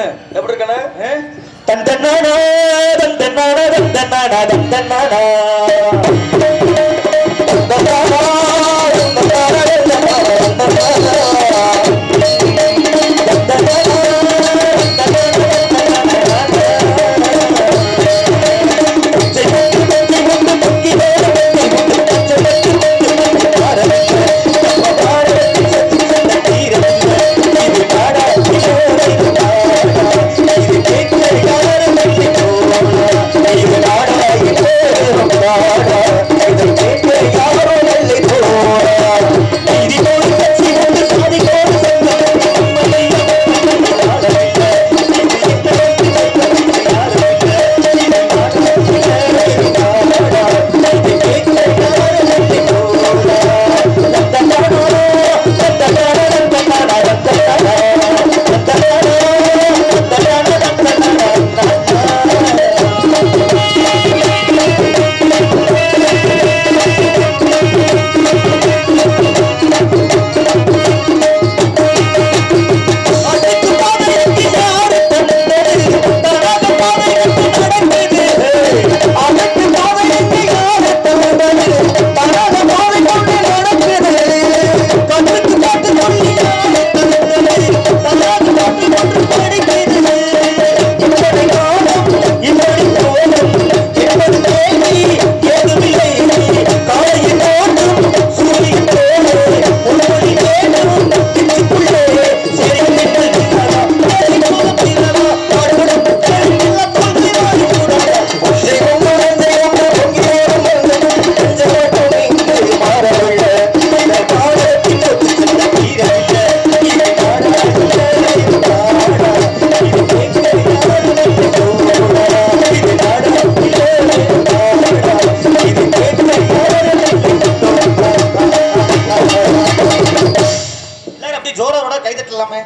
இருக்குன்னு எப்படி இருக்கண்ணே தன் தன்னானா தன் தன்னானா தன் தன்னானா தன் தன்னானா ஜோரோட கைதட்டலாமே